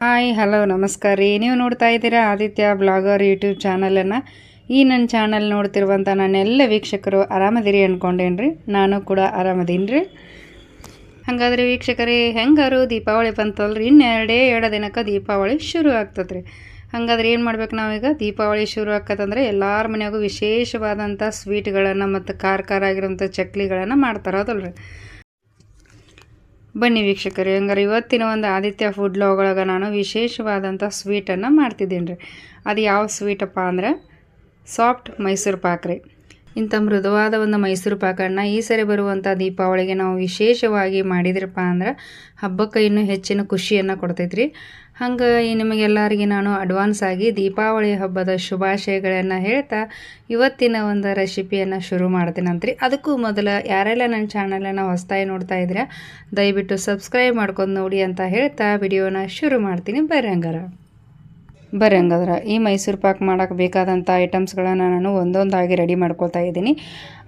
Hi, hello, ನಮಸ್ಕಾರ. ರೀ ನೀವು ನೋಡ್ತಾ ಇದ್ದೀರಾ ಆದಿತ್ಯ ಬ್ಲಾಗರ್ ಯೂಟ್ಯೂಬ್ ಚಾನಲನ್ನು. ಈ ನನ್ನ ಚಾನಲ್ ನೋಡ್ತಿರುವಂಥ ನನ್ನೆಲ್ಲ ವೀಕ್ಷಕರು ಆರಾಮದಿರಿ ಅಂದ್ಕೊಂಡೇನ್ರಿ ನಾನು ಕೂಡ ಆರಾಮದೀನಿ ರೀ ಹಾಗಾದ್ರೆ ವೀಕ್ಷಕರೇ, ಹೆಂಗಾರು ದೀಪಾವಳಿ ಬಂತಲ್ರಿ? ಇನ್ನೆರಡೇ ಎರಡು ದಿನಕ್ಕೆ ದೀಪಾವಳಿ ಶುರು ಆಗ್ತದೆ ರೀ ಹಾಗಾದ್ರೆ ಏನು ಮಾಡ್ಬೇಕು ನಾವೀಗ? ದೀಪಾವಳಿ ಶುರು ಆಕತ್ತಂದ್ರೆ ಎಲ್ಲರ ಮನೆಯಾಗೂ ವಿಶೇಷವಾದಂಥ ಸ್ವೀಟ್ಗಳನ್ನು ಮತ್ತು ಖಾರ ಖಾರ ಆಗಿರೋಂಥ ಚಕ್ಲಿಗಳನ್ನು ಮಾಡ್ತಾರೆ, ಹೌದಲ್ರಿ? ಬನ್ನಿ ವೀಕ್ಷಕರೇ, ಹಂಗಾರೆ ಇವತ್ತಿನ ಒಂದು ಆದಿತ್ಯ ಫುಡ್ ಲಾಗೊಳಗೆ ನಾನು ವಿಶೇಷವಾದಂಥ ಸ್ವೀಟನ್ನು ಮಾಡ್ತಿದ್ದೀನಿ ರೀ. ಅದು ಯಾವ ಸ್ವೀಟಪ್ಪ ಅಂದ್ರೆ ಸಾಫ್ಟ್ ಮೈಸೂರು ಪಾಕ್ ರೀ. ಇಂಥ ಮೃದುವಾದ ಒಂದು ಮೈಸೂರು ಪಾಕನ್ನು ಈ ಸರಿ ಬರುವಂಥ ದೀಪಾವಳಿಗೆ ನಾವು ವಿಶೇಷವಾಗಿ ಮಾಡಿದ್ರಪ್ಪ ಅಂದ್ರೆ ಹಬ್ಬಕ್ಕೆ ಇನ್ನೂ ಹೆಚ್ಚಿನ ಖುಷಿಯನ್ನು ಕೊಡ್ತೈತ್ರಿ. ಹಂಗೆ ಈ ನಿಮಗೆಲ್ಲರಿಗೆ ನಾನು ಅಡ್ವಾನ್ಸ್ ಆಗಿ ದೀಪಾವಳಿ ಹಬ್ಬದ ಶುಭಾಶಯಗಳನ್ನು ಹೇಳ್ತಾ ಇವತ್ತಿನ ಒಂದು ರೆಸಿಪಿಯನ್ನು ಶುರು ಮಾಡ್ತೀನಂತ್ರಿ. ಅದಕ್ಕೂ ಮೊದಲು ಯಾರೆಲ್ಲ ನನ್ನ ಚಾನಲನ್ನು ಹೊಸ್ತಾಯಿ ನೋಡ್ತಾ ಇದ್ರೆ ದಯವಿಟ್ಟು ಸಬ್ಸ್ಕ್ರೈಬ್ ಮಾಡ್ಕೊಂಡು ನೋಡಿ ಅಂತ ಹೇಳ್ತಾ ವಿಡಿಯೋನ ಶುರು ಮಾಡ್ತೀನಿ. ಬರ್ರಿ ಹಂಗಾದ್ರೆ ಈ ಮೈಸೂರು ಪಾಕ್ ಮಾಡೋಕ್ಕೆ ಬೇಕಾದಂಥ ಐಟಮ್ಸ್ಗಳನ್ನು ನಾನು ಒಂದೊಂದಾಗಿ ರೆಡಿ ಮಾಡ್ಕೊಳ್ತಾ ಇದ್ದೀನಿ.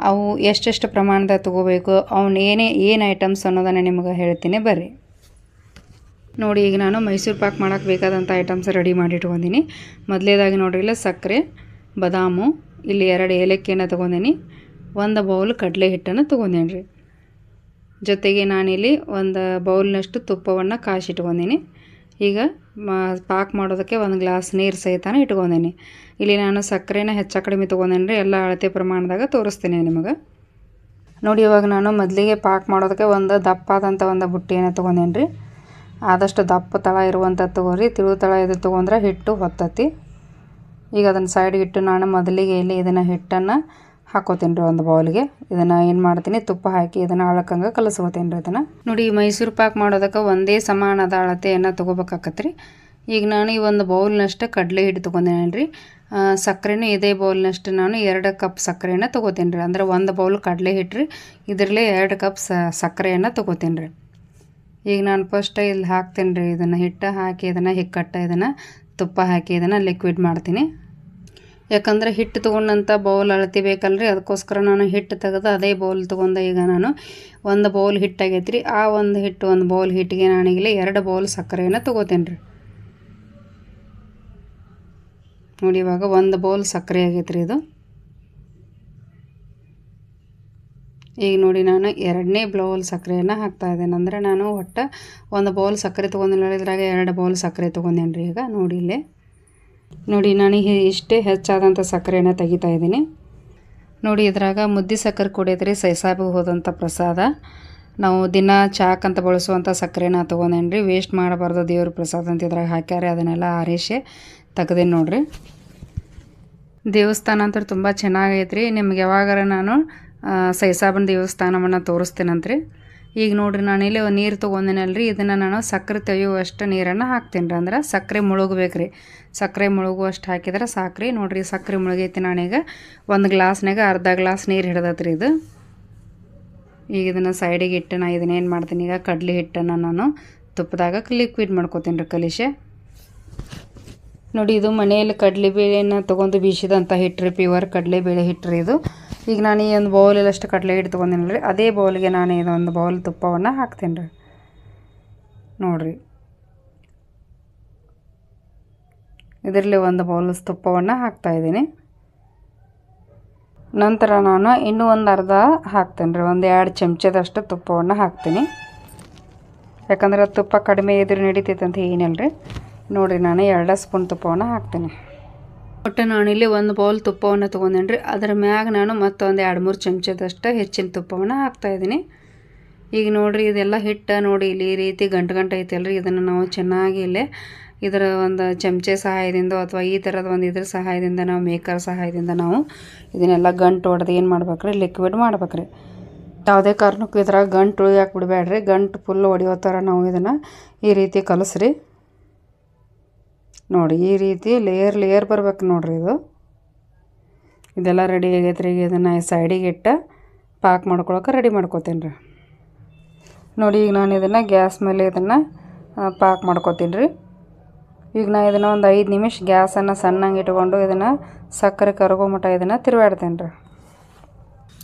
ಅವು ಎಷ್ಟೆಷ್ಟು ಪ್ರಮಾಣದ ತೊಗೋಬೇಕು ಅವನ್ನೇನೇ ಏನು ಐಟಮ್ಸ್ ಅನ್ನೋದನ್ನು ನಿಮಗೆ ಹೇಳ್ತೀನಿ. ಬರ್ರಿ. ನೋಡಿ, ಈಗ ನಾನು ಮೈಸೂರು ಪಾಕ್ ಮಾಡೋಕ್ಕೆ ಬೇಕಾದಂಥ ಐಟಮ್ಸ್ ರೆಡಿ ಮಾಡಿ ಇಟ್ಕೊಂಡಿನಿ ಮೊದಲೇದಾಗಿ ನೋಡಿರಿ ಇಲ್ಲ ಸಕ್ಕರೆ, ಬಾದಾಮು, ಇಲ್ಲಿ ಎರಡು ಏಲಕ್ಕಿಯನ್ನು ತೊಗೊಂಡೀನಿ. ಒಂದು ಬೌಲ್ ಕಡಲೆ ಹಿಟ್ಟನ್ನು ತೊಗೊಂಡೇನಿ ರೀ ಜೊತೆಗೆ ನಾನಿಲ್ಲಿ ಒಂದು ಬೌಲ್ನಷ್ಟು ತುಪ್ಪವನ್ನು ಕಾಯಿಸಿಟ್ಕೊಂಡಿನಿ. ಈಗ ಪಾಕ್ ಮಾಡೋದಕ್ಕೆ ಒಂದು ಗ್ಲಾಸ್ ನೀರು ಸಹಿತ ಇಟ್ಕೊಂಡೀನಿ. ಇಲ್ಲಿ ನಾನು ಸಕ್ಕರೆನ ಹೆಚ್ಚು ಕಡಿಮೆ ತೊಗೊಂಡೇನಿ ರೀ ಎಲ್ಲ ಅಳತೆ ಪ್ರಮಾಣದಾಗ ತೋರಿಸ್ತೀನಿ ನಿಮಗೆ. ನೋಡಿ, ಇವಾಗ ನಾನು ಮೊದಲಿಗೆ ಪಾಕ್ ಮಾಡೋದಕ್ಕೆ ಒಂದು ದಪ್ಪಾದಂಥ ಒಂದು ಬುಟ್ಟಿಯನ್ನು ತೊಗೊಂಡೇನಿ ರೀ ಆದಷ್ಟು ದಪ್ಪ ತಳ ಇರುವಂಥದ್ದು ತೊಗೊರಿ. ತಿಳು ತಳ ಇದು ತೊಗೊಂಡ್ರೆ ಹಿಟ್ಟು ಹೊತ್ತತಿ. ಈಗ ಅದನ್ನು ಸೈಡ್ ಇಟ್ಟು ನಾನು ಮೊದಲಿಗೆ ಇಲ್ಲಿ ಇದನ್ನು ಹಿಟ್ಟನ್ನು ಹಾಕೋತೀನಿ ರೀ ಒಂದು ಬೌಲ್ಗೆ ಇದನ್ನು ಏನು ಮಾಡ್ತೀನಿ? ತುಪ್ಪ ಹಾಕಿ ಇದನ್ನು ಅಳಕಂಗೆ ಕಲಸ್ಕೋತೀನಿ ರೀ ಇದನ್ನು. ನೋಡಿ ಮೈಸೂರು ಪಾಕ್ ಮಾಡೋದಕ್ಕೆ ಒಂದೇ ಸಮಾನದ ಅಳತೆಯನ್ನು ತೊಗೋಬೇಕಾಕತ್ರಿ. ಈಗ ನಾನು ಈ ಒಂದು ಬೌಲ್ನಷ್ಟು ಕಡಲೆ ಹಿಟ್ಟು ತೊಗೊಂಡೇನೆ ರೀ. ಸಕ್ಕರೆನೂ ಇದೇ ಬೌಲ್ನಷ್ಟು ನಾನು ಎರಡು ಕಪ್ ಸಕ್ಕರೆಯನ್ನು ತೊಗೋತೀನಿ ರೀ. ಅಂದ್ರೆ ಒಂದು ಬೌಲ್ ಕಡಲೆ ಹಿಟ್ಟು ರೀ. ಇದರಲ್ಲೇ ಎರಡು ಕಪ್ ಸಕ್ಕರೆಯನ್ನು ತೊಗೋತೀನಿ ರೀ. ಈಗ ನಾನು ಫಸ್ಟ್ ಇಲ್ಲಿ ಹಾಕ್ತೀನಿ ರೀ ಇದನ್ನು ಹಿಟ್ಟು ಹಾಕಿ, ಇದನ್ನು ಹಿಕ್ಕಟ್ಟ, ಇದನ್ನು ತುಪ್ಪ ಹಾಕಿ, ಇದನ್ನು ಲಿಕ್ವಿಡ್ ಮಾಡ್ತೀನಿ. ಯಾಕಂದರೆ ಹಿಟ್ಟು ತೊಗೊಂಡಂಥ ಬೌಲ್ ಅಳತಿ ಬೇಕಲ್ರಿ, ಅದಕ್ಕೋಸ್ಕರ ನಾನು ಹಿಟ್ಟು ತೆಗೆದು ಅದೇ ಬೌಲ್ ತೊಗೊಂಡು. ಈಗ ನಾನು ಒಂದು ಬೌಲ್ ಹಿಟ್ಟಾಗೈತಿ ರೀ ಆ ಒಂದು ಹಿಟ್ಟು, ಒಂದು ಬೌಲ್ ಹಿಟ್ಟಿಗೆ ನಾನೀಗಲೇ ಎರಡು ಬೌಲ್ ಸಕ್ಕರೆಯನ್ನು ತೊಗೋತೀನಿ ರೀ ನೋಡಿ ಇವಾಗ ಒಂದು ಬೌಲ್ ಸಕ್ಕರೆ ಆಗೈತೆ ರೀ ಇದು. ಈಗ ನೋಡಿ ನಾನು ಎರಡನೇ ಬೌಲ್ ಸಕ್ಕರೆಯನ್ನು ಹಾಕ್ತಾ ಇದ್ದೇನೆ. ಅಂದರೆ ನಾನು ಒಟ್ಟು ಒಂದು ಬೌಲ್ ಸಕ್ಕರೆ ತೊಗೊಂಡಿಲ್ಲ ಇದ್ರಾಗ ಎರಡು ಬೌಲ್ ಸಕ್ಕರೆ ತೊಗೊಂಡೇನಿ ರೀ ಈಗ. ನೋಡಿ ಇಲ್ಲಿ. ನೋಡಿ, ನಾನು ಇಷ್ಟೇ ಹೆಚ್ಚಾದಂಥ ಸಕ್ಕರೆನ ತೆಗಿತಾ ಇದ್ದೀನಿ. ನೋಡಿ, ಇದ್ರಾಗ ಮುದ್ದೆ ಸಕ್ಕರೆ ಕುಡಿಯೋದ್ರಿ ಸೈಸಾಬಿಗೆ ಹೋದಂಥ ಪ್ರಸಾದ. ನಾವು ದಿನ ಚಾಕ್ ಅಂತ ಬಳಸುವಂಥ ಸಕ್ಕರೆನ ತೊಗೊಂಡೇನು ರೀ ವೇಸ್ಟ್ ಮಾಡಬಾರ್ದು ದೇವ್ರ ಪ್ರಸಾದ ಅಂತ ಇದ್ರಾಗ ಹಾಕ್ಯಾರೆ, ಅದನ್ನೆಲ್ಲ ಆರಿಸಿ ತೆಗ್ದೇನಿ ನೋಡಿರಿ. ದೇವಸ್ಥಾನ ಅಂತ ತುಂಬ ಚೆನ್ನಾಗೈತ್ರಿ ನಿಮ್ಗೆ ಯಾವಾಗಾರ ನಾನು ಸೈಸಾಬನ್ ದೇವಸ್ಥಾನವನ್ನು ತೋರಿಸ್ತೇನಂತ್ರಿ. ಈಗ ನೋಡಿರಿ ನಾನು ಇಲ್ಲಿ ನೀರು ತೊಗೊಂಡಿನಲ್ರಿ, ಇದನ್ನು ನಾನು ಸಕ್ಕರೆ ತೆಗೆಯುವಷ್ಟು ನೀರನ್ನು ಹಾಕ್ತೀನಿ ರೀ ಅಂದ್ರೆ ಸಕ್ಕರೆ ಮುಳುಗಬೇಕು ರೀ ಸಕ್ಕರೆ ಮುಳುಗುವಷ್ಟು ಹಾಕಿದ್ರೆ ಸಾಕ್ರಿ. ನೋಡಿರಿ ಸಕ್ಕರೆ ಮುಳುಗೈತಿ ನಾನೀಗ ಒಂದು ಗ್ಲಾಸ್ನಾಗ ಅರ್ಧ ಗ್ಲಾಸ್ ನೀರು ಹಿಡ್ದತ್ರಿ ಇದು. ಈಗ ಇದನ್ನು ಸೈಡಿಗೆ ಇಟ್ಟು ನಾ ಇದನ್ನೇನು ಮಾಡ್ತೀನಿ ಈಗ ಕಡಲೆ ಹಿಟ್ಟನ್ನು ನಾನು ತುಪ್ಪದಾಗ ಲಿಕ್ವಿಡ್ ಮಾಡ್ಕೋತೀನಿ ರೀ ಕಲಿಶೆ. ನೋಡಿ ಇದು ಮನೆಯಲ್ಲಿ ಕಡಲೆಬೇಳೆನ ತೊಗೊಂಡು ಬೀಸಿದಂಥ ಹಿಟ್ಟು ರೀ ಪ್ಯೂರ್ ಕಡಲೆಬೇಳೆ ಹಿಟ್ಟು ರೀ ಇದು. ಈಗ ನಾನು ಈ ಒಂದು ಬೌಲಲ್ಲಷ್ಟು ಕಡಲೆ ಹಿಟ್ಟು ತೊಗೊಂಡಿನಿ ರೀ ಅದೇ ಬೌಲ್ಗೆ ನಾನು ಇದೊಂದು ಬೌಲ್ ತುಪ್ಪವನ್ನು ಹಾಕ್ತೀನಿ ರೀ ನೋಡಿರಿ. ಇದರಲ್ಲಿ ಒಂದು ಬೌಲ್ ತುಪ್ಪವನ್ನು ಹಾಕ್ತಾಯಿದ್ದೀನಿ ನಂತರ ನಾನು ಇನ್ನೂ ಒಂದು ಅರ್ಧ ಹಾಕ್ತೇನೆ ರೀ ಒಂದು ಎರಡು ಚಮಚದಷ್ಟು ತುಪ್ಪವನ್ನು ಹಾಕ್ತೀನಿ. ಯಾಕಂದ್ರೆ ತುಪ್ಪ ಕಡಿಮೆ ಇದ್ರೆ ನಡೀತೈತೆ ಅಂತ ಏನಿಲ್ಲ ರೀ ನೋಡಿರಿ, ನಾನು ಎರಡು ಸ್ಪೂನ್ ತುಪ್ಪವನ್ನು ಹಾಕ್ತೀನಿ. ಒಟ್ಟು ನಾನಿಲ್ಲಿ ಒಂದು ಬೌಲ್ ತುಪ್ಪವನ್ನು ತೊಗೊಂಡೇನಿ ರೀ ಅದರ ಮ್ಯಾಗ ನಾನು ಮತ್ತೊಂದು ಎರಡು ಮೂರು ಚಮಚದಷ್ಟು ಹೆಚ್ಚಿನ ತುಪ್ಪವನ್ನು ಹಾಕ್ತಾಯಿದ್ದೀನಿ ಈಗ ನೋಡಿರಿ, ಇದೆಲ್ಲ ಹಿಟ್ಟು ನೋಡಿ ಇಲ್ಲಿ ಈ ರೀತಿ ಗಂಟು ಗಂಟು ಐತಲ್ರಿ. ಇದನ್ನು ನಾವು ಚೆನ್ನಾಗಿ ಇಲ್ಲೇ ಇದರ ಒಂದು ಚಮಚೆ ಸಹಾಯದಿಂದ ಅಥವಾ ಈ ಥರದ ಒಂದು ಇದ್ರ ಸಹಾಯದಿಂದ ನಾವು ಮೇಕರ್ ಸಹಾಯದಿಂದ ನಾವು ಇದನ್ನೆಲ್ಲ ಗಂಟು ಹೊಡೆದು ಏನು ಮಾಡ್ಬೇಕ್ರಿ? ಲಿಕ್ವಿಡ್ ಮಾಡ್ಬೇಕ್ರಿ. ಯಾವುದೇ ಕಾರಣಕ್ಕೂ ಇದ್ರಾಗ ಗಂಟು ಉಳಿಯಾಕೆ ಗಂಟು ಫುಲ್ ಹೊಡಿಯೋ ಥರ ನಾವು ಇದನ್ನು ಈ ರೀತಿ ಕಲಸ್ರಿ. ನೋಡಿ, ಈ ರೀತಿ ಲೇಯರ್ ಲೇಯರ್ ಬರ್ಬೇಕು ನೋಡಿರಿ ಇದು. ಇದೆಲ್ಲ ರೆಡಿ ಆಗೈತೆ ರೀ ಇದನ್ನು ಸೈಡಿಗೆ ಇಟ್ಟು ಪಾಕ್ ಮಾಡ್ಕೊಳಕ್ಕೆ ರೆಡಿ ಮಾಡ್ಕೊತೀನಿ ರೀ. ನೋಡಿ, ಈಗ ನಾನು ಇದನ್ನು ಗ್ಯಾಸ್ ಮೇಲೆ ಇದನ್ನು ಪಾಕ್ ಮಾಡ್ಕೊತೀನಿ ರೀ. ಈಗ ನಾನು ಇದನ್ನು ಒಂದು ಐದು ನಿಮಿಷ ಗ್ಯಾಸನ್ನು ಸಣ್ಣಂಗೆ ಇಟ್ಕೊಂಡು ಇದನ್ನು ಸಕ್ಕರೆ ಕರಗೋ ಮಟ್ಟ ಇದನ್ನು ತಿರುಗಾಡ್ತೇನೆ ರೀ.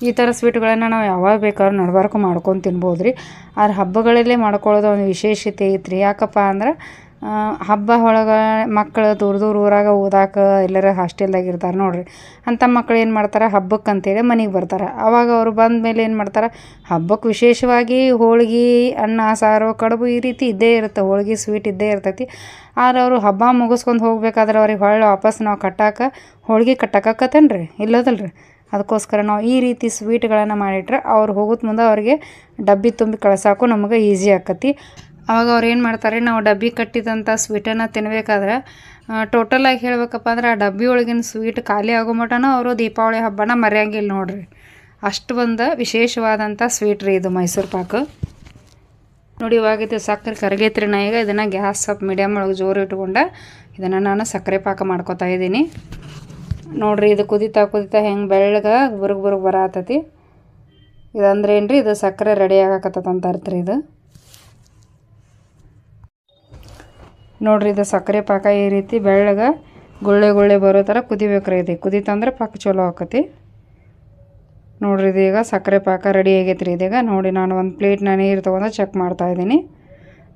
ಈ ಥರ ಸ್ವೀಟ್ಗಳನ್ನು ನಾವು ಯಾವಾಗ ಬೇಕಾದ್ರೂ ನಡ್ಬಾರ್ಕು ಮಾಡ್ಕೊಂಡು ತಿನ್ಬೋದು ರೀ ಆದ್ರೆ ಹಬ್ಬಗಳಲ್ಲೇ ಮಾಡ್ಕೊಳ್ಳೋದು ಒಂದು ವಿಶೇಷತೆ ಐತ್ರಿ. ಯಾಕಪ್ಪ ಅಂದ್ರೆ ಹಬ್ಬ ಒಳಗೆ ಮಕ್ಕಳು ದೂರ ದೂರ ಊರಾಗ ಓದಾಕ ಎಲ್ಲರ ಹಾಸ್ಟೆಲ್ದಾಗ ಇರ್ತಾರೆ ನೋಡಿರಿ. ಅಂಥ ಮಕ್ಳು ಏನು ಮಾಡ್ತಾರೆ? ಹಬ್ಬಕ್ಕೆ ಅಂತೇಳಿ ಮನೆಗೆ ಬರ್ತಾರೆ. ಅವಾಗ ಅವ್ರು ಬಂದ ಮೇಲೆ ಏನು ಮಾಡ್ತಾರೆ? ಹಬ್ಬಕ್ಕೆ ವಿಶೇಷವಾಗಿ ಹೋಳ್ಗೆ, ಅನ್ನ, ಸಾರು, ಕಡುಬು ಈ ರೀತಿ ಇದ್ದೇ ಇರುತ್ತೆ. ಹೋಳ್ಗೆ ಸ್ವೀಟ್ ಇದ್ದೇ ಇರ್ತೈತಿ. ಆದ್ರೆ ಅವರು ಹಬ್ಬ ಮುಗಿಸ್ಕೊಂಡು ಹೋಗ್ಬೇಕಾದ್ರೆ ಅವ್ರಿಗೆ ಹೊಳ್ಳಿ ವಾಪಸ್ ನಾವು ಕಟ್ಟಾಕ, ಹೋಳಿಗೆ ಕಟ್ಟಕ್ಕಾಕತ್ತೇನು ರೀ ಇಲ್ಲದಲ್ರಿ. ಅದಕ್ಕೋಸ್ಕರ ನಾವು ಈ ರೀತಿ ಸ್ವೀಟ್ಗಳನ್ನು ಮಾಡಿಟ್ರೆ ಅವ್ರು ಹೋಗೋದ್ ಮುಂದೆ ಅವ್ರಿಗೆ ಡಬ್ಬಿ ತುಂಬಿ ಕಳ್ಸಾಕು ನಮಗೆ ಈಸಿ ಆಕತಿ. ಅವಾಗ ಅವ್ರು ಏನು ಮಾಡ್ತಾರೆ, ನಾವು ಡಬ್ಬಿ ಕಟ್ಟಿದಂಥ ಸ್ವೀಟನ್ನು ತಿನ್ನಬೇಕಾದ್ರೆ ಟೋಟಲಾಗಿ ಹೇಳಬೇಕಪ್ಪ ಅಂದ್ರೆ ಆ ಡಬ್ಬಿ ಒಳಗಿನ ಸ್ವೀಟ್ ಖಾಲಿ ಆಗೋ ಮಟನೂ ಅವರು ದೀಪಾವಳಿ ಹಬ್ಬನ ಮರೆಯಂಗಿಲ್ಲ ನೋಡ್ರಿ. ಅಷ್ಟು ಒಂದು ವಿಶೇಷವಾದಂಥ ಸ್ವೀಟ್ ರೀ ಇದು ಮೈಸೂರು ಪಾಕ್. ನೋಡಿ ಇವಾಗ ಇದು ಸಕ್ಕರೆ ಕರಗೈತ್ರಿ ನಾ ಈಗ. ಇದನ್ನು ಗ್ಯಾಸ್, ಸ್ವಲ್ಪ ಮೀಡಿಯಮ್ ಒಳಗೆ ಜೋರು ಇಟ್ಕೊಂಡು ಇದನ್ನು ನಾನು ಸಕ್ಕರೆ ಪಾಕ ಮಾಡ್ಕೊತಾ ಇದ್ದೀನಿ. ನೋಡ್ರಿ ಇದು ಕುದಿತಾ ಕುದಿತಾ ಹೆಂಗೆ ಬೆಳ್ಳಗೆ ಬುರುಗ್ ಬುರುಗ್ ಬರತೈತಿ. ಇದಂದ್ರೆ ಏನು ರೀ ಇದು ಸಕ್ಕರೆ ರೆಡಿ ಆಗಾಕತ್ತದ ಅಂತ ಅರ್ಥ ರೀ ಇದು. ನೋಡ್ರಿ ಇದು ಸಕ್ಕರೆ ಪಾಕ ಈ ರೀತಿ ಬೆಳ್ಳಗೆ ಗುಳ್ಳೆ ಗುಳ್ಳೆ ಬರೋ ಥರ ಕುದಿಬೇಕು ರೀ ಇದು. ಕುದಿತಂದ್ರೆ ಪಾಕ ಚಲೋ ಆಕತಿ. ನೋಡ್ರಿ ಇದು ಈಗ ಸಕ್ಕರೆ ಪಾಕ ರೆಡಿ ಆಗೈತೆ ರೀ ಇದೀಗ. ನೋಡಿ ನಾನು ಒಂದು ಪ್ಲೇಟ್ನ ನೀರು ತೊಗೊಂಡು ಚೆಕ್ ಮಾಡ್ತಾ ಇದ್ದೀನಿ.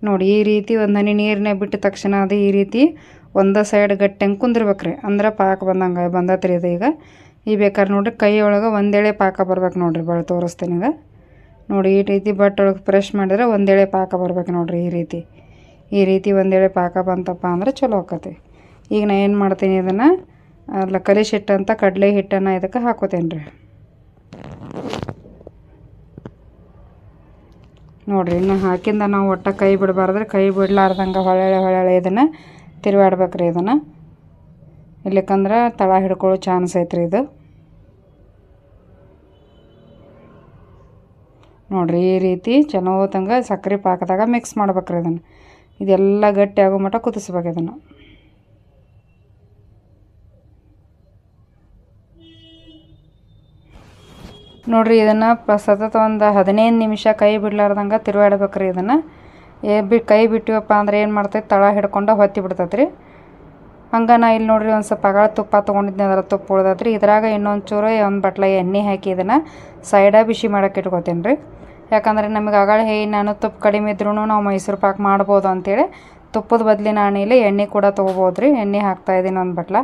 ನೋಡಿ ಈ ರೀತಿ ಒಂದು ಹನಿ ನೀರನ್ನ ಬಿಟ್ಟ ತಕ್ಷಣ ಅದು ಈ ರೀತಿ ಒಂದು ಸೈಡ್ ಗಟ್ಟಂಗೆ ಕುಂದಿರ್ಬೇಕು ರೀ ಅಂದ್ರೆ ಪಾಕ ಬಂದಂಗೆ ಬಂದತ್ರಿ ಇದು ಈಗ. ಈ ಬೇಕಾದ್ರೆ ನೋಡ್ರಿ ಕೈ ಒಳಗೆ ಒಂದೇಳೆ ಪಾಕ ಬರ್ಬೇಕು ನೋಡ್ರಿ ಭಾಳ ತೋರಿಸ್ತೀನಿ ಈಗ. ನೋಡಿ ಈ ರೀತಿ ಬಟ್ಟೆ ಒಳಗೆ ಪ್ರೆಶ್ ಮಾಡಿದ್ರೆ ಒಂದೇಳೆ ಪಾಕ ಬರ್ಬೇಕು ನೋಡ್ರಿ ಈ ರೀತಿ. ಈ ರೀತಿ ಒಂದೇಳೆ ಪಾಕ ಬಂತಪ್ಪ ಅಂದ್ರೆ ಚಲೋ ಆಕತಿ. ಈಗ ನಾ ಏನು ಮಾಡ್ತೀನಿ ಇದನ್ನು ಅಲ್ಲ ಕಲಿಶ್ ಅಂತ ಕಡಲೆ ಹಿಟ್ಟನ್ನು ಇದಕ್ಕೆ ಹಾಕೋತೇನೆ ರೀ ನೋಡಿರಿ, ಇನ್ನು ಹಾಕಿಂದ ನಾವು ಒಟ್ಟ ಕೈ ಬಿಡಬಾರ್ದ್ರೆ, ಕೈ ಬಿಡಲಾರ್ದಂಗೆ ಹೊಳೆಳೆ ಹೊಳೆಳೆ ಇದನ್ನು ತಿರುವಾಡ್ಬೇಕ್ರಿ ಇದನ್ನು. ಇಲ್ಲಕ್ಕಂದ್ರೆ ತಳ ಹಿಡ್ಕೊಳ್ಳೋ ಚಾನ್ಸ್ ಐತ್ರಿ ಇದು. ನೋಡಿರಿ, ಈ ರೀತಿ ಚಲೋತಂಗ ಸಕ್ಕರೆ ಪಾಕದಾಗ ಮಿಕ್ಸ್ ಮಾಡ್ಬೇಕ್ರಿ ಇದನ್ನು. ಇದೆಲ್ಲ ಗಟ್ಟಿ ಆಗೋ ಮಟ್ಟ ಕುದಿಸ್ಬೇಕು ಇದನ್ನು. ನೋಡಿರಿ ಇದನ್ನು ಸತತ ಒಂದು ಹದಿನೈದು ನಿಮಿಷ ಕೈ ಬಿಡ್ಲಾರ್ದಂಗೆ ರೀ ಇದನ್ನು. ಏ, ಬಿ, ಕೈ ಬಿಟ್ಟಿವಪ್ಪ ಅಂದ್ರೆ ಏನು ಮಾಡ್ತೈತೆ? ತಳ ಹಿಡ್ಕೊಂಡು ಹೊತ್ತಿ ಬಿಡ್ತೈತೆ ರೀ ಹಂಗೆ ನಾ ಇಲ್ಲಿ ನೋಡ್ರಿ ಒಂದು ಸ್ವಲ್ಪ ಅಗಳ ತುಪ್ಪ ತೊಗೊಂಡಿದ್ದೆ ಅದರ ತುಪ್ಪ ಉಳ್ದೈತೆ ರೀ ಇದ್ರಾಗ ಇನ್ನೊಂದು ಚೂರು ಒಂದು ಬಟ್ಲ ಎಣ್ಣೆ ಹಾಕಿ ಇದನ್ನು ಸೈಡ ಬಿಸಿ ಮಾಡಕ್ಕೆ ಇಟ್ಕೋತೀನಿ ರೀ ಯಾಕಂದ್ರೆ ನಮಗೆ ಅಗಳ ಹೇ, ನಾನು ತುಪ್ಪ ಕಡಿಮೆ ಇದ್ರೂ ನಾವು ಮೈಸೂರು ಪಾಕ್ ಮಾಡ್ಬೋದು ಅಂತೇಳಿ ತುಪ್ಪದ ಬದಲಿ ನಾನು ಇಲ್ಲಿ ಎಣ್ಣೆ ಕೂಡ ತೊಗೋಬೋದು ರೀ ಎಣ್ಣೆ ಹಾಕ್ತಾಯಿದ್ದೀನಿ ಒಂದು ಬಟ್ಲ.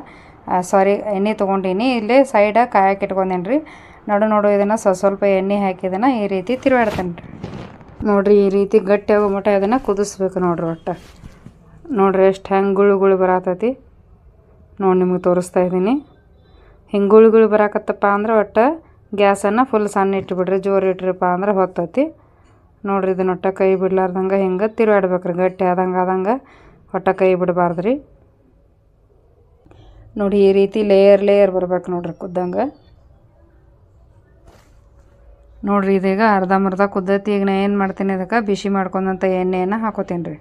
ಸಾರಿ ಎಣ್ಣೆ ತೊಗೊಂಡೀನಿ. ಇಲ್ಲಿ ಸೈಡ ಕಾಯಕ್ಕೆ ಇಟ್ಕೊಂಡೇನಿ ರೀ ನಡು, ನೋಡು, ಇದನ್ನು ಸ್ವಲ್ಪ ಸ್ವಲ್ಪ ಎಣ್ಣೆ ಹಾಕಿದನ ಈ ರೀತಿ ತಿರುಗಾಡ್ತೇನೆ. ರೀ ನೋಡಿರಿ, ಈ ರೀತಿ ಗಟ್ಟಿ ಆಗೋ ಮಟ್ಟ ಇದನ್ನು ಕುದಿಸ್ಬೇಕು ನೋಡ್ರಿ ಒಟ್ಟು. ನೋಡ್ರಿ ಎಷ್ಟು ಹೆಂಗೆ ಗುಳು ಗುಳು ಬರತೈತಿ. ನೋಡಿ ನಿಮಗೆ ತೋರಿಸ್ತಾ ಇದ್ದೀನಿ. ಹಿಂಗೆ ಗುಳು ಬರಾಕತ್ತಪ್ಪ ಅಂದ್ರೆ ಒಟ್ಟು ಗ್ಯಾಸನ್ನು ಫುಲ್ ಸಣ್ಣ ಇಟ್ಬಿಡ್ರಿ, ಜೋರು ಇಟ್ರಿಪ್ಪ ಅಂದ್ರೆ ಹೊತ್ತತಿ. ನೋಡ್ರಿ ಇದನ್ನ ಒಟ್ಟ ಕೈ ಬಿಡ್ಲಾರ್ದಂಗೆ ಹಿಂಗೆ ತಿರುಗಾಡ್ಬೇಕ್ರಿ, ಗಟ್ಟಿ ಆದಂಗೆ ಆದಂಗೆ ಒಟ್ಟ ಕೈ ಬಿಡಬಾರ್ದು ರೀ ನೋಡಿ ಈ ರೀತಿ ಲೇಯರ್ ಲೇಯರ್ ಬರ್ಬೇಕು ನೋಡ್ರಿ ಕುದ್ದಂಗೆ. ನೋಡ್ರಿ ಇದೀಗ ಅರ್ಧಂಬರ್ಧ ಕುದ್ದತಿ, ಈಗ ನಾ ಏನು ಮಾಡ್ತೀನಿ ಅದಕ್ಕೆ ಬಿಸಿ ಮಾಡ್ಕೊಂಡಂಥ ಎಣ್ಣೆಯನ್ನು ಹಾಕೋತೀನಿ ರೀ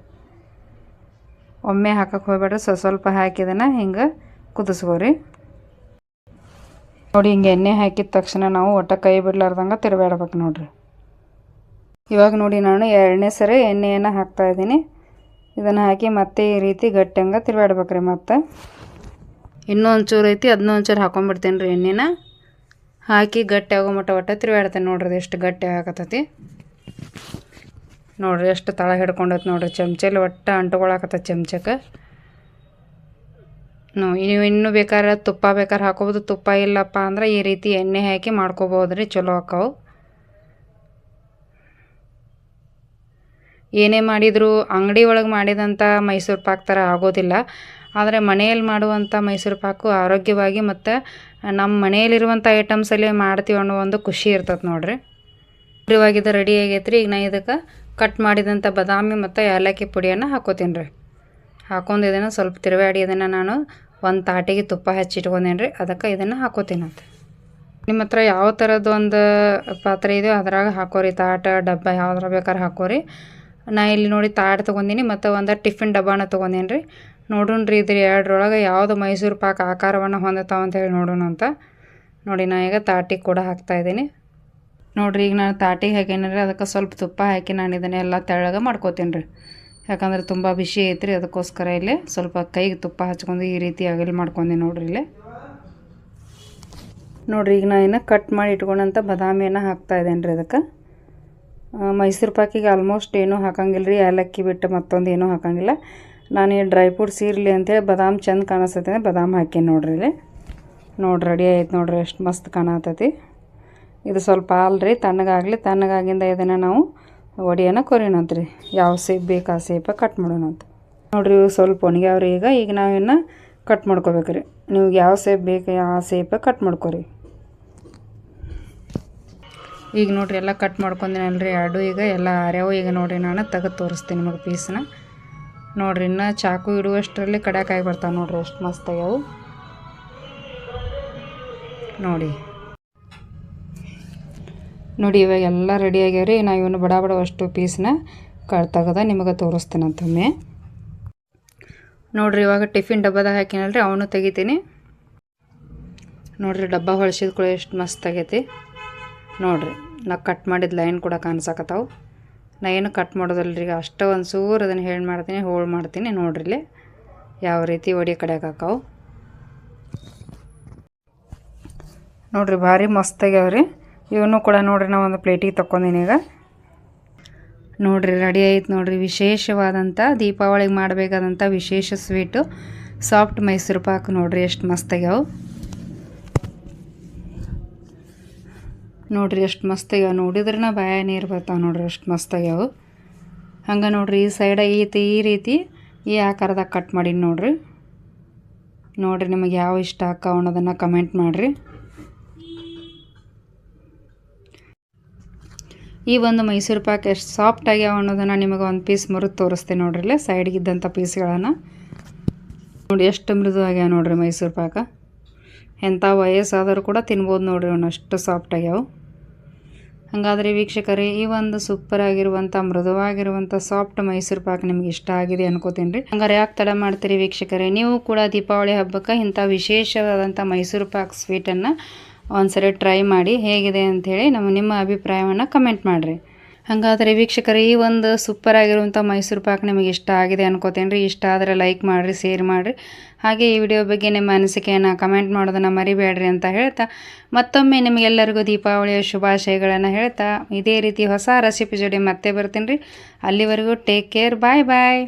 ಒಮ್ಮೆ ಹಾಕಕ್ಕೆ ಹೋಗ್ಬೇಡ್ರಿ ಸ್ವಲ್ಪ ಸ್ವಲ್ಪ ಹಿಂಗೆ ಕುದಿಸ್ಕೋರಿ ನೋಡಿ, ಹಿಂಗೆ ಎಣ್ಣೆ ಹಾಕಿದ ತಕ್ಷಣ ನಾವು ಒಟ್ಟ ಕೈ ಬಿಡ್ಲಾರ್ದಂಗೆ ತಿರುಗಾಡ್ಬೇಕು ನೋಡ್ರಿ. ಇವಾಗ ನೋಡಿ ನಾನು ಎರಡನೇ ಸರಿ ಎಣ್ಣೆಯನ್ನು ಹಾಕ್ತಾ ಇದ್ದೀನಿ. ಇದನ್ನು ಹಾಕಿ ಮತ್ತೆ ಈ ರೀತಿ ಗಟ್ಟಂಗೆ ತಿರುಗಾಡ್ಬೇಕ್ರಿ ಮತ್ತೆ. ಇನ್ನೂ ಒಂಚೂರು ಐತಿ ಅದನ್ನೂ ಒಂಚೂರು ಹಾಕೊಂಡ್ಬಿಡ್ತೀನಿ ರೀ ಎಣ್ಣೆನ. ಹಾಕಿ ಗಟ್ಟಿ ಆಗೋ ಮಟ್ಟ ಒಟ್ಟ ತಿರುಗಾಡ್ತೇನೆ ನೋಡ್ರಿ ಎಷ್ಟು ಗಟ್ಟಿ ಆಗತ್ತತಿ ನೋಡ್ರಿ, ಎಷ್ಟು ತಳ ಹಿಡ್ಕೊಂಡೈತೆ ನೋಡ್ರಿ ಚಮಚಲ್ಲಿ ಒಟ್ಟು ಅಂಟ್ಕೊಳಕತ್ತ ಚಮಚಕ್ಕೆ. ನಾವು ನೀವು ಇನ್ನೂ ಬೇಕಾದ್ರೆ ತುಪ್ಪ ಬೇಕಾದ್ರೆ ಹಾಕೋಬೋದು. ತುಪ್ಪ ಇಲ್ಲಪ್ಪ ಅಂದ್ರೆ ಈ ರೀತಿ ಎಣ್ಣೆ ಹಾಕಿ ಮಾಡ್ಕೋಬೋದು ರೀ, ಚಲೋ ಹಾಕವು ಏನೇ ಮಾಡಿದರೂ ಅಂಗಡಿ ಒಳಗೆ ಮಾಡಿದಂಥ ಮೈಸೂರು ಪಾಕ್ ಥರ ಆಗೋದಿಲ್ಲ. ಆದರೆ ಮನೆಯಲ್ಲಿ ಮಾಡುವಂಥ ಮೈಸೂರು ಪಾಕು ಆರೋಗ್ಯವಾಗಿ ಮತ್ತು ನಮ್ಮ ಮನೆಯಲ್ಲಿರುವಂಥ ಐಟಮ್ಸಲ್ಲಿ ಮಾಡ್ತೀವಿ ಅನ್ನೋ ಒಂದು ಖುಷಿ ಇರ್ತದೆ ನೋಡ್ರಿ. ಇವಾಗ ಇದು ರೆಡಿ ಆಗೈತೆ ರೀ ಈಗ ನಾ ಇದಕ್ಕೆ ಕಟ್ ಮಾಡಿದಂಥ ಬಾದಾಮಿ ಮತ್ತು ಏಲಕ್ಕಿ ಪುಡಿಯನ್ನು ಹಾಕೋತೀನಿ ರೀ. ಹಾಕೊಂಡು ಇದನ್ನು ಸ್ವಲ್ಪ ತಿರುವಾಡಿ ಇದನ್ನು ನಾನು ಒಂದು ತಾಟಿಗೆ ತುಪ್ಪ ಹಚ್ಚಿಟ್ಕೊಂಡೇನಿ ರೀ ಅದಕ್ಕೆ ಇದನ್ನು ಹಾಕೋತೀನಂತೆ ನಿಮ್ಮ ಹತ್ರ ಯಾವ ಥರದ್ದು ಒಂದು ಪಾತ್ರೆ ಇದೆಯೋ ಅದ್ರಾಗ ಹಾಕೋರಿ, ತಾಟ, ಡಬ್ಬ ಯಾವ್ದ್ರ ಬೇಕಾದ್ರೆ ಹಾಕೋರಿ. ನಾ ಇಲ್ಲಿ ನೋಡಿ ತಾಟ್ ತೊಗೊಂಡಿನಿ, ಮತ್ತು ಒಂದು ಟಿಫಿನ್ ಡಬ್ಬಾನ ತೊಗೊಂಡೇನು ರೀ ನೋಡೋಣ ರೀ ಇದ್ರ ಎರಡರೊಳಗೆ ಯಾವುದು ಮೈಸೂರು ಪಾಕ್ ಆಕಾರವನ್ನು ಅಂತ ಹೇಳಿ ನೋಡೋಣ ಅಂತ. ನೋಡಿ, ನಾ ಈಗ ತಾಟಿಗೆ ಕೂಡ ಹಾಕ್ತಾಯಿದ್ದೀನಿ ನೋಡಿರಿ, ಈಗ ನಾನು ತಾಟಿಗೆ ಹಾಕೇನಿ ರೀ ಅದಕ್ಕೆ ಸ್ವಲ್ಪ ತುಪ್ಪ ಹಾಕಿ ನಾನು ಇದನ್ನೆಲ್ಲ ತೆಳ್ಳಗೆ ಮಾಡ್ಕೋತೀನಿ ರೀ ಯಾಕಂದ್ರೆ ತುಂಬ ಬಿಸಿ ಐತ್ರಿ, ಅದಕ್ಕೋಸ್ಕರ ಇಲ್ಲಿ ಸ್ವಲ್ಪ ಕೈಗೆ ತುಪ್ಪ ಹಚ್ಕೊಂಡು ಈ ರೀತಿ ಅಗಲ್ ಮಾಡ್ಕೊಂಡಿ ನೋಡ್ರಿ ಇಲ್ಲಿ. ನೋಡ್ರಿ, ಈಗ ನಾ ಇನ್ನು ಕಟ್ ಮಾಡಿ ಇಟ್ಕೊಂಡಂಥ ಬದಾಮಿಯನ್ನು ಹಾಕ್ತಾ ಇದ್ದೇನೆ ರೀ ಅದಕ್ಕೆ ಮೈಸೂರು ಪಾಕಿಗೆ ಆಲ್ಮೋಸ್ಟ್ ಏನೂ ಹಾಕಂಗಿಲ್ಲ ರೀ ಏಲಕ್ಕಿ ಬಿಟ್ಟು ಮತ್ತೊಂದು ಏನೂ ಹಾಕಂಗಿಲ್ಲ. ನಾನು ಈ ಡ್ರೈ ಫ್ರೂಟ್ಸ್ ಇರಲಿ ಅಂತೇಳಿ ಬಾದಾಮ್ ಚೆಂದ ಕಾಣಿಸ್ತೈತೆ ಬಾದಾಮ್ ಹಾಕಿ ನೋಡ್ರಿ ಇಲ್ಲಿ. ನೋಡಿ ರೆಡಿ ಆಯ್ತು ನೋಡ್ರಿ, ಎಷ್ಟು ಮಸ್ತ್ ಕಾಣತೈತಿ. ಇದು ಸ್ವಲ್ಪ ಅಲ್ರಿ ತಣ್ಣಗಾಗಲಿ, ತಣ್ಣಗಾಗಿಂದ ಇದನ್ನು ನಾವು ಒಡಿಯೋಣ ಕೊರಿಯೋಣಂತ್ರಿ ಯಾವ ಸೇಪ್ ಬೇಕು ಆ ಸೇಪ ಕಟ್ ಮಾಡೋಣಂತ. ನೋಡಿರಿ ಇವು ಸ್ವಲ್ಪ ಒಣಗ್ಯಾವ್ರಿ ಈಗ ಈಗ ನಾವಿನ್ನು ಕಟ್ ಮಾಡ್ಕೋಬೇಕ್ರಿ ನೀವು ಯಾವ ಸೇಪ್ ಬೇಕು ಆ ಸೇಪ ಕಟ್ ಮಾಡ್ಕೊರಿ. ಈಗ ನೋಡಿರಿ ಎಲ್ಲ ಕಟ್ ಮಾಡ್ಕೊಂಡಿನಲ್ರಿ? ಎರಡು ಈಗ, ಎಲ್ಲ ಆರ್ಯಾವು. ಈಗ ನೋಡ್ರಿ ನಾನು ತೆಗೆದು ತೋರಿಸ್ತೀನಿ ನಿಮಗೆ ಪೀಸ್ನ ನೋಡ್ರಿ ಇನ್ನು ಚಾಕು ಇಡುವಷ್ಟರಲ್ಲಿ ಕಡ್ಯಾಕಾಯಿ ಬರ್ತಾವೆ ನೋಡ್ರಿ, ಎಷ್ಟು ಮಸ್ತ್ ಆಗ್ಯಾವು. ನೋಡಿ. ನೋಡಿ, ಇವಾಗ ಎಲ್ಲ ರೆಡಿ ರೀ ನಾ ಇವನು ಬಡ ಬಡ ಅಷ್ಟು ಪೀಸ್ನ ಕಳ್ತಾಗದ ತೆಗೆದ, ನಿಮಗೆ ತೋರಿಸ್ತೀನಂತೊಮ್ಮೆ ನೋಡಿರಿ, ಇವಾಗ ಟಿಫಿನ್ ಡಬ್ಬದಾಗ ಹಾಕಿನಲ್ರಿ, ಅವನು ತೆಗಿತೀನಿ. ನೋಡಿರಿ, ಡಬ್ಬ ಹೊಳ್ಸಿದ ಕೂಡ ಎಷ್ಟು ಮಸ್ತ್ ಆಗೈತಿ. ನೋಡಿರಿ, ನಾ ಕಟ್ ಮಾಡಿದ ಲೈನ್ ಕೂಡ ಕಾಣಿಸಕತ್ತಾವು. ನಾ ಏನು ಕಟ್ ಮಾಡೋದಲ್ರಿ, ಈಗ ಅಷ್ಟೇ ಒಂದು ಸೂರು ಅದನ್ನು ಹೇಳಿ ಮಾಡ್ತೀನಿ ಹೋಳು ಮಾಡ್ತೀನಿ. ನೋಡ್ರಿ ಯಾವ ರೀತಿ ಒಡಿ ಕಡೆಗೆ ಹಾಕಾವು. ನೋಡ್ರಿ, ಭಾರಿ ಮಸ್ತ್ ಆಗ್ಯಾವ್ರಿ. ಇವನು ಕೂಡ ನೋಡ್ರಿ, ನಾವು ಒಂದು ಪ್ಲೇಟಿಗೆ ತಗೊಂಡಿನಿ ಈಗ. ನೋಡ್ರಿ ರೆಡಿ ಆಯ್ತು ನೋಡ್ರಿ. ವಿಶೇಷವಾದಂಥ ದೀಪಾವಳಿಗೆ ಮಾಡಬೇಕಾದಂಥ ವಿಶೇಷ ಸ್ವೀಟು ಸಾಫ್ಟ್ ಮೈಸೂರು ಪಾಕ್ ನೋಡ್ರಿ, ಎಷ್ಟು ಮಸ್ತಾಗ್ಯಾವು. ನೋಡ್ರಿ, ಎಷ್ಟು ಮಸ್ತ್ ಆಗ್ಯಾವ ನಾ ಬಾಯ ನೀರು ಬರ್ತಾವೆ ನೋಡ್ರಿ, ಎಷ್ಟು ಮಸ್ತಾಗ್ಯಾವು. ಹಂಗೆ ನೋಡ್ರಿ, ಈ ಸೈಡ ಈತಿ ಈ ರೀತಿ ಈ ಆಕಾರದಾಗ ಕಟ್ ಮಾಡೀನಿ ನೋಡ್ರಿ. ನೋಡ್ರಿ, ನಿಮಗೆ ಯಾವ ಇಷ್ಟ ಅಕ್ಕ ಅನ್ನೋದನ್ನು ಕಮೆಂಟ್ ಮಾಡಿರಿ. ಈ ಒಂದು ಮೈಸೂರು ಪಾಕ್ ಎಷ್ಟು ಸಾಫ್ಟ್ ಆಗ್ಯಾವ ಅನ್ನೋದನ್ನು ನಿಮಗೆ ಒಂದು ಪೀಸ್ ಮುರಿದು ತೋರಿಸ್ತೀನಿ ನೋಡ್ರಿ ಸೈಡ್ಗೆ ಇದ್ದಂಥ ಪೀಸ್ಗಳನ್ನು ನೋಡಿ, ಎಷ್ಟು ಮೃದು ಆಗ್ಯಾವ ನೋಡ್ರಿ ಮೈಸೂರು ಪಾಕ. ಎಂಥ ವಯಸ್ಸಾದರೂ ಕೂಡ ತಿನ್ಬೋದು ನೋಡ್ರಿ ಅವನು, ಅಷ್ಟು ಸಾಫ್ಟ್ ಆಗ್ಯಾವ. ಹಾಗಾದರೆ ವೀಕ್ಷಕರೇ, ಈ ಒಂದು ಸೂಪರ್ ಆಗಿರುವಂಥ, ಮೃದುವಾಗಿರುವಂಥ ಸಾಫ್ಟ್ ಮೈಸೂರು ಪಾಕ್ ನಿಮ್ಗೆ ಇಷ್ಟ ಆಗಿದೆ ಅನ್ಕೋತೀನಿ ರೀ. ಹಂಗಾರೆ ಯಾಕೆ ತಡ ಮಾಡ್ತೀರಿ ವೀಕ್ಷಕರೇ? ನೀವು ಕೂಡ ದೀಪಾವಳಿ ಹಬ್ಬಕ್ಕೆ ಇಂಥ ವಿಶೇಷವಾದಂಥ ಮೈಸೂರು ಪಾಕ್ ಸ್ವೀಟನ್ನು ಒಂದ್ಸರಿ ಟ್ರೈ ಮಾಡಿ ಹೇಗಿದೆ ಅಂಥೇಳಿ ನಮ್ಮ ನಿಮ್ಮ ಅಭಿಪ್ರಾಯವನ್ನು ಕಮೆಂಟ್ ಮಾಡಿರಿ. ಹಾಗಾದರೆ ವೀಕ್ಷಕರು, ಈ ಒಂದು ಸೂಪರ್ ಆಗಿರುವಂಥ ಮೈಸೂರು ಪಾಕ್ ನಿಮಗೆ ಇಷ್ಟ ಆಗಿದೆ ಅನ್ಕೋತೇನೆ ಇಷ್ಟ ಆದರೆ ಲೈಕ್ ಮಾಡಿರಿ ಶೇರ್ ಮಾಡಿರಿ. ಹಾಗೆ ಈ ವಿಡಿಯೋ ಬಗ್ಗೆ ನಿಮ್ಮ ಅನಿಸಿಕೆಯನ್ನು ಕಮೆಂಟ್ ಮಾಡೋದನ್ನು ಮರಿಬೇಡ್ರಿ ಅಂತ ಹೇಳ್ತಾ, ಮತ್ತೊಮ್ಮೆ ನಿಮಗೆಲ್ಲರಿಗೂ ದೀಪಾವಳಿಯ ಶುಭಾಶಯಗಳನ್ನು ಹೇಳ್ತಾ, ಇದೇ ರೀತಿ ಹೊಸ ರೆಸಿಪಿ ಜೋಡಿ ಮತ್ತೆ ಬರ್ತೀನಿ ರೀ ಅಲ್ಲಿವರೆಗೂ ಟೇಕ್ ಕೇರ್ ಬಾಯ್ ಬಾಯ್